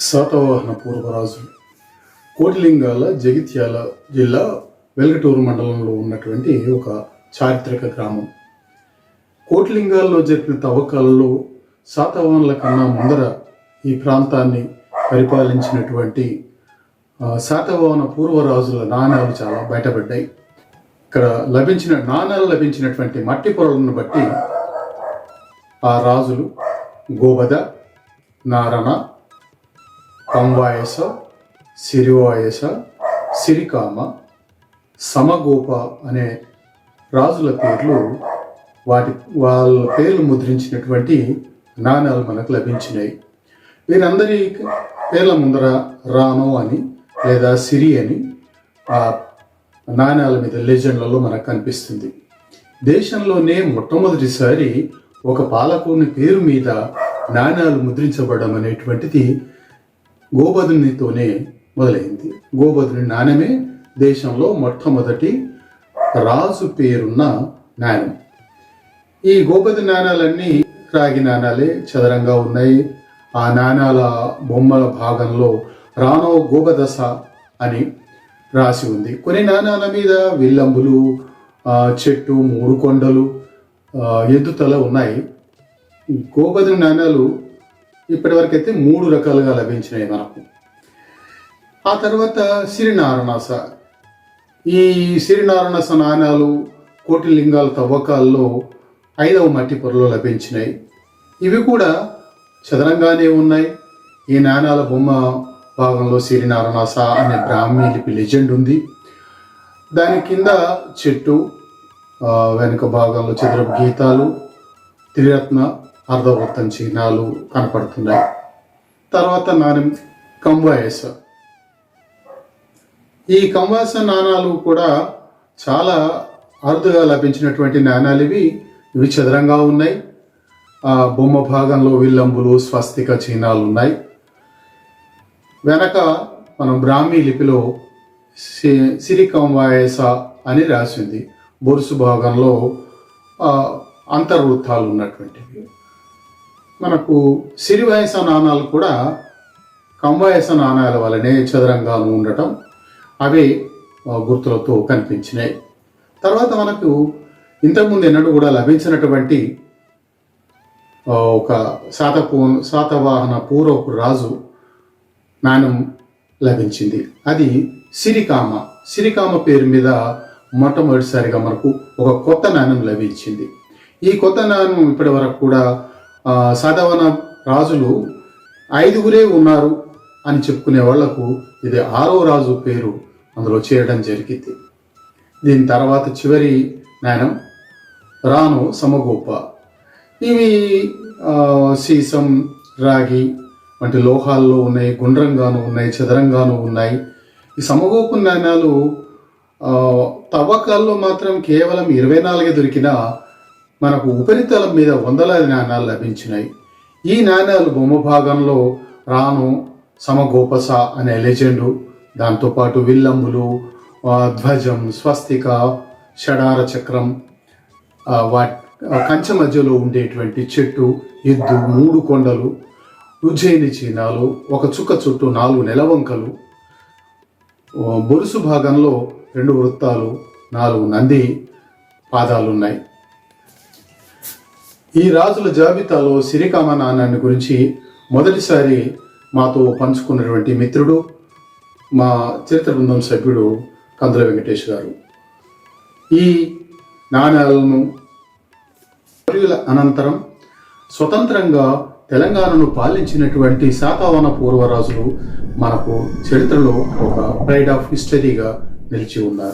శాతవాహన పూర్వరాజులు కోటిలింగాల జగిత్యాల జిల్లా వెల్గటూరు మండలంలో ఉన్నటువంటి ఒక చారిత్రక గ్రామం. కోటిలింగాల్లో జరిపిన తవ్వకాలలో శాతవాహనుల కన్నా ముందర ఈ ప్రాంతాన్ని పరిపాలించినటువంటి శాతవాహన పూర్వరాజుల నాణ్యాలు చాలా బయటపడ్డాయి. ఇక్కడ లభించిన నాణ్యాలు లభించినటువంటి మట్టి పొరలను బట్టి ఆ రాజులు గోబద నారణ కంవాయస సిరివాయస సిరికామ సమగోప అనే రాజుల పేర్లు వాటి వాళ్ళ పేర్లు ముద్రించినటువంటి నాణాలు మనకు లభించినాయి. వీరందరి పేర్ల ముందర రానో అని లేదా సిరి అని ఆ నాణ్యాల మీద లెజెండ్లలో మనకు కనిపిస్తుంది. దేశంలోనే మొట్టమొదటిసారి ఒక పాలకుని పేరు మీద నాణాలు ముద్రించబడడం అనేటువంటిది గోబదునితోనే మొదలైంది. గోబదుని నాణ్యమే దేశంలో మొట్టమొదటి రాజు పేరున్న నాణ్యం ఈ గోపతి నాణాలన్నీ రాగి నాణాలే చదరంగా ఉన్నాయి. ఆ నాణాల బొమ్మల భాగంలో రానో గోపదశ అని రాసి ఉంది. కొన్ని నాణాల మీద విల్లంబులు చెట్టు మూడు కొండలు ఎద్దుతల ఉన్నాయి. గోపతి నాణాలు ఇప్పటివరకైతే మూడు రకాలుగా లభించినాయి మనకు. ఆ తర్వాత సిరినారణాస. ఈ సిరినారణాస నాణాలు కోటిలింగాల తవ్వకాల్లో ఐదవ మట్టి పొరలో లభించినాయి. ఇవి కూడా చదరంగానే ఉన్నాయి. ఈ నాణాల బొమ్మ భాగంలో సిరినారణాస అనే బ్రాహ్మీ లిపి లెజెండ్ ఉంది. దాని కింద చెట్టు వెనుక భాగంలో చదరపు గీతాలు త్రిరత్న అర్ధవృత్తం చిహ్నాలు కనపడుతున్నాయి. తర్వాత నాణ్యం కంవాయస ఈ కంవాస నాణాలు కూడా చాలా అరుదుగా లభించినటువంటి నాణాలు ఇవి. ఇవి చదరంగా ఉన్నాయి. ఆ బొమ్మ భాగంలో విల్లంబులు స్వస్తిక చిహ్నాలు ఉన్నాయి. వెనక మనం బ్రాహ్మీ లిపిలో సి- సిరి కంవాయస అని రాసింది. బొరుసు భాగంలో అంతర్వృత్తాలు ఉన్నటువంటివి. మనకు సిరివయస నాణాలు కూడా కంవాయస నాణాల వలనే చదరంగా ఉండటం అవే గుర్తులతో కనిపించినాయి. తర్వాత మనకు ఇంతకుముందు ఎన్నడూ కూడా లభించినటువంటి ఒక శాతపూ శాతవాహన పూర్వపు రాజు నాణ్యం లభించింది. అది సిరికామ. సిరికామ పేరు మీద మొట్టమొదటిసారిగా మనకు ఒక కొత్త నాణ్యం లభించింది. ఈ కొత్త నాణ్యం ఇప్పటి వరకు కూడా సాధవన రాజులు ఐదుగురే ఉన్నారు అని చెప్పుకునే వాళ్ళకు ఇది ఆరో రాజు పేరు. అందులో చేరడం జరిగింది. దీని తర్వాత చివరి నాణ్యం రాను సమగోప. ఇవి సీసం రాగి వంటి లోహాల్లో ఉన్నాయి గుండ్రంగాను ఉన్నాయి చదరంగాను ఉన్నాయి. ఈ సమగోపు నాణాలు తవ్వకాల్లో మాత్రం కేవలం ఇరవై నాలుగే దొరికిన మనకు ఉపరితలం మీద వందలాది నాణ్యాలు లభించినాయి. ఈ నాణ్యాలు బొమ్మ భాగంలో రాను సమగోపస అనే లెజెండు. దాంతోపాటు విల్లంబులు ధ్వజం స్వస్తిక షడార చక్రం ఆ, వాట్ కంచె మధ్యలో ఉండేటువంటి చెట్టు ఎద్దు మూడు కొండలు ఉజ్జయిని చీనాలు ఒక చుక్క చుట్టూ నాలుగు నెలవంకలు బొరుసు భాగంలో రెండు వృత్తాలు నాలుగు నంది పాదాలు ఉన్నాయి ఈ రాజుల జాబితాలో సిరికామ నాణ్యాన్ని గురించి మొదటిసారి మాతో పంచుకున్నటువంటి మిత్రుడు మా చరిత్ర బృందం సభ్యుడు కందుల వెంకటేష్ గారు. ఈ నాణ్యాలను అనంతరం స్వతంత్రంగా తెలంగాణను పాలించినటువంటి శాతవాహన పూర్వరాజులు మనకు చరిత్రలో ఒక ప్రైడ్ ఆఫ్ హిస్టరీగా నిలిచి ఉన్నారు.